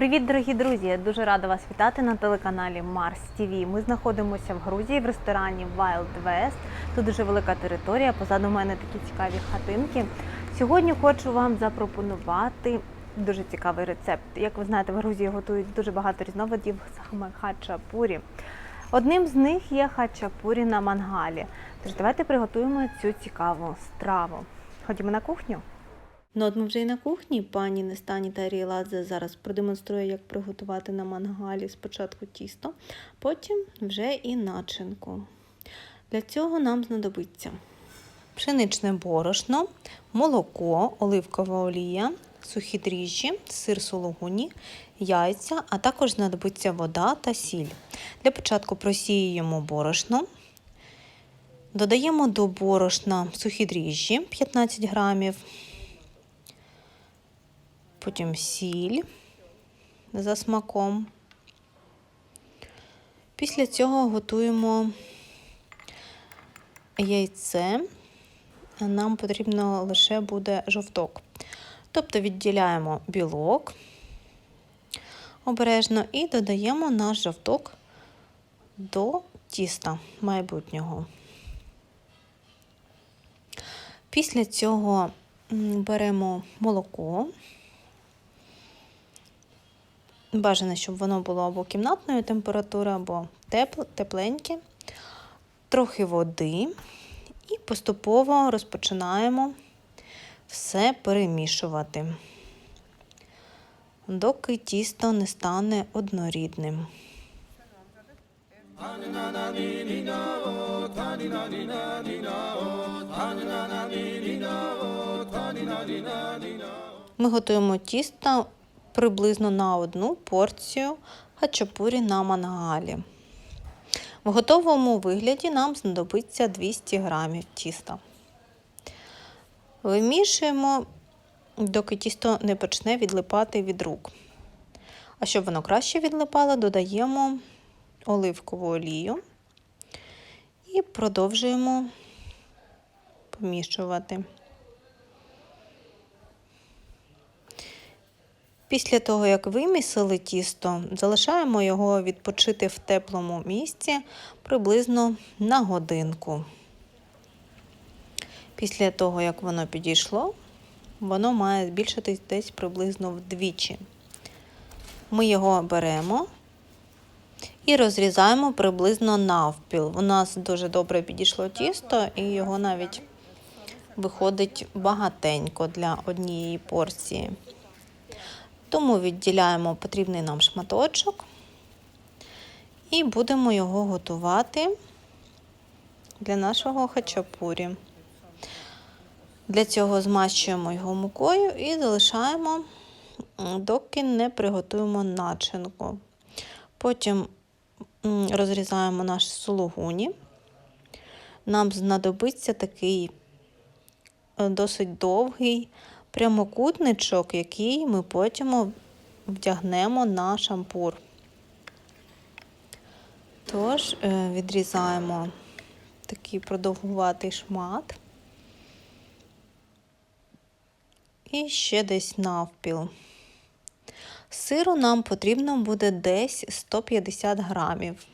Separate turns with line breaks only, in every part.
Привіт, дорогі друзі! Я дуже рада вас вітати на телеканалі Mars TV. Ми знаходимося в Грузії в ресторані Wild West. Тут дуже велика територія. Позаду мене такі цікаві хатинки. Сьогодні хочу вам запропонувати дуже цікавий рецепт. Як ви знаєте, в Грузії готують дуже багато різновидів саме хачапурі. Одним з них є хачапурі на мангалі. Тож давайте приготуємо цю цікаву страву. Ходімо на кухню. Ну от ми вже і на кухні. Пані Нестані та Ріладзе зараз продемонструє, як приготувати на мангалі спочатку тісто, потім вже і начинку. Для цього нам знадобиться пшеничне борошно, молоко, оливкова олія, сухі дріжджі, сир сологуні, яйця, а також знадобиться вода та сіль. Для початку просіюємо борошно. Додаємо до борошна сухі дріжджі 15 грамів, потім сіль за смаком. Після цього готуємо яйце. Нам потрібно лише буде жовток. Тобто відділяємо білок обережно і додаємо наш жовток до тіста майбутнього. Після цього беремо молоко. Бажано, щоб воно було або кімнатної температури, або тепле, тепленьке, трохи води, і поступово розпочинаємо все перемішувати, доки тісто не стане однорідним. Ми готуємо тісто приблизно на одну порцію хачапурі на мангалі. В готовому вигляді нам знадобиться 200 грамів тіста. Вимішуємо, доки тісто не почне відлипати від рук. А щоб воно краще відлипало, додаємо оливкову олію і продовжуємо помішувати. Після того, як вимісили тісто, залишаємо його відпочити в теплому місці приблизно на годинку. Після того, як воно підійшло, воно має збільшитись десь приблизно вдвічі. Ми його беремо і розрізаємо приблизно навпіл. У нас дуже добре підійшло тісто, і його навіть виходить багатенько для однієї порції. Тому відділяємо потрібний нам шматочок і будемо його готувати для нашого хачапурі. Для цього змащуємо його мукою і залишаємо, доки не приготуємо начинку. Потім розрізаємо наш сулугуні. Нам знадобиться такий досить довгий прямокутничок, який ми потім вдягнемо на шампур. Тож, відрізаємо такий продовгуватий шмат. І ще десь навпіл. Сиру нам потрібно буде десь 150 грамів.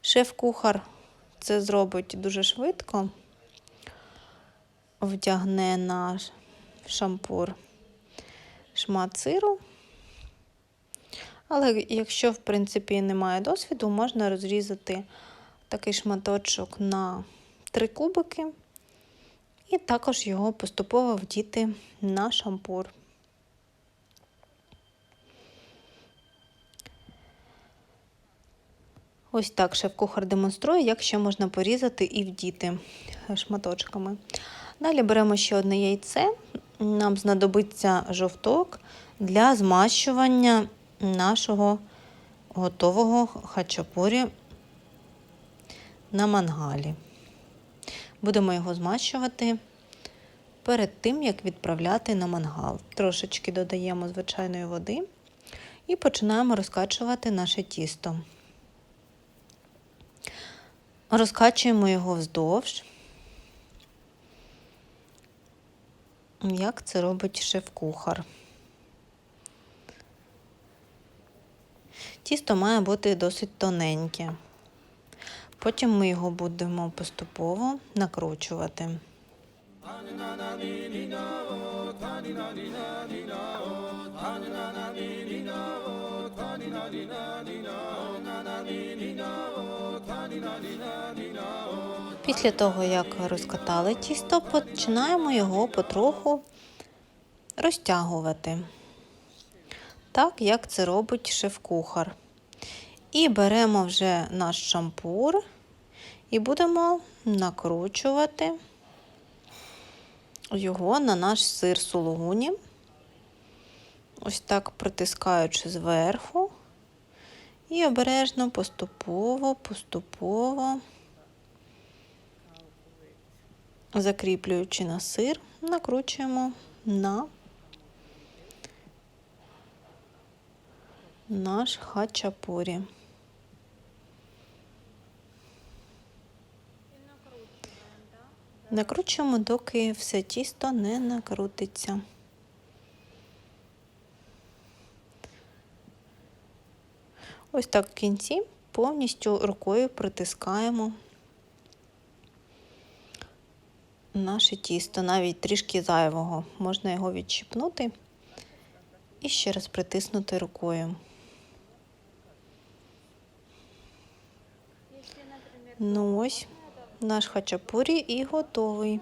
Шеф-кухар це зробить дуже швидко вдягне на шампур шмат сиру. Але якщо, в принципі, немає досвіду, можна розрізати такий шматочок на три кубики і також його поступово вдіти на шампур. Ось так шеф-кухар демонструє, як ще можна порізати і вдіти шматочками. Далі беремо ще одне яйце. Нам знадобиться жовток для змащування нашого готового хачапурі на мангалі. Будемо його змащувати перед тим, як відправляти на мангал. Трошечки додаємо звичайної води і починаємо розкачувати наше тісто. Розкачуємо його вздовж. як це робить шеф-кухар. Тісто має бути досить тоненьке. Потім ми його будемо поступово накручувати. Після того, як розкатали тісто, починаємо його потроху розтягувати, так як це робить шеф-кухар. І беремо вже наш шампур і будемо накручувати його на наш сир сулугуні. Ось так притискаючи зверху. І обережно, поступово, поступово, закріплюючи на сир, накручуємо на наш хачапурі. Накручуємо, доки все тісто не накрутиться. Ось так в кінці повністю рукою притискаємо наше тісто, навіть трішки зайвого. Можна його відщипнути і ще раз притиснути рукою. Ну ось наш хачапурі і готовий.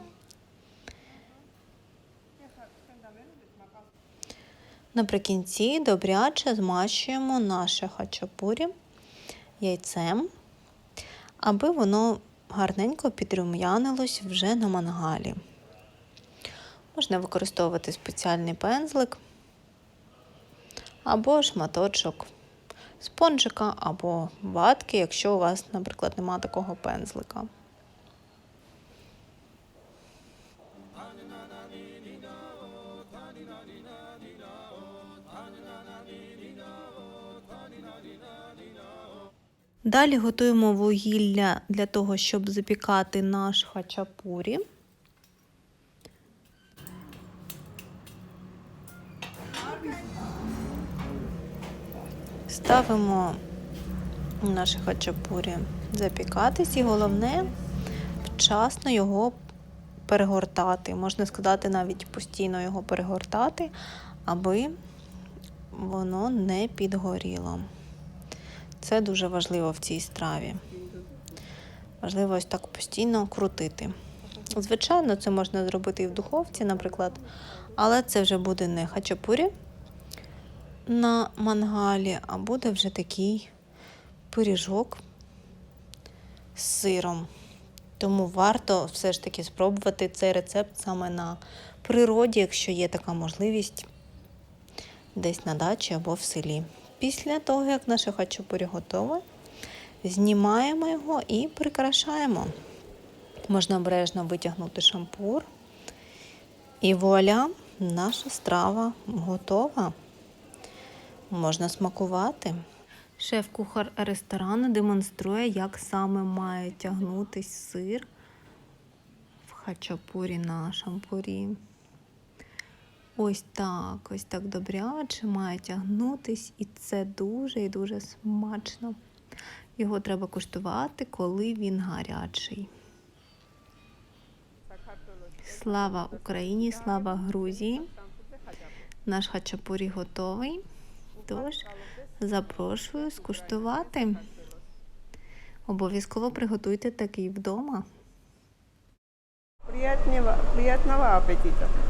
Наприкінці добряче змащуємо наше хачапурі яйцем, аби воно гарненько підрум'янилось вже на мангалі. Можна використовувати спеціальний пензлик або шматочок спонжика або ватки, якщо у вас, наприклад, немає такого пензлика. Далі готуємо вугілля для того, щоб запікати наш хачапурі. Ставимо наше хачапурі запікатись і головне вчасно його перегортати. Можна сказати, навіть постійно його перегортати, аби воно не підгоріло. Це дуже важливо в цій страві. Важливо ось так постійно крутити. Звичайно, це можна зробити і в духовці, наприклад, але це вже буде не хачапурі на мангалі, а буде вже такий пиріжок з сиром. Тому варто все ж таки спробувати цей рецепт саме на природі, якщо є така можливість, десь на дачі або в селі. Після того, як наше хачапурі готове, знімаємо його і прикрашаємо. Можна обережно витягнути шампур. І вуаля, наша страва готова. Можна смакувати. Шеф-кухар ресторану демонструє, як саме має тягнутись сир в хачапурі на шампурі. Ось так, ось так добряче має тягнутись, і це дуже і дуже смачно. Його треба куштувати, коли він гарячий. Слава Україні, слава Грузії. Наш хачапурі готовий. Тож запрошую скуштувати. Обов'язково приготуйте такий вдома.
Приятного, аппетита.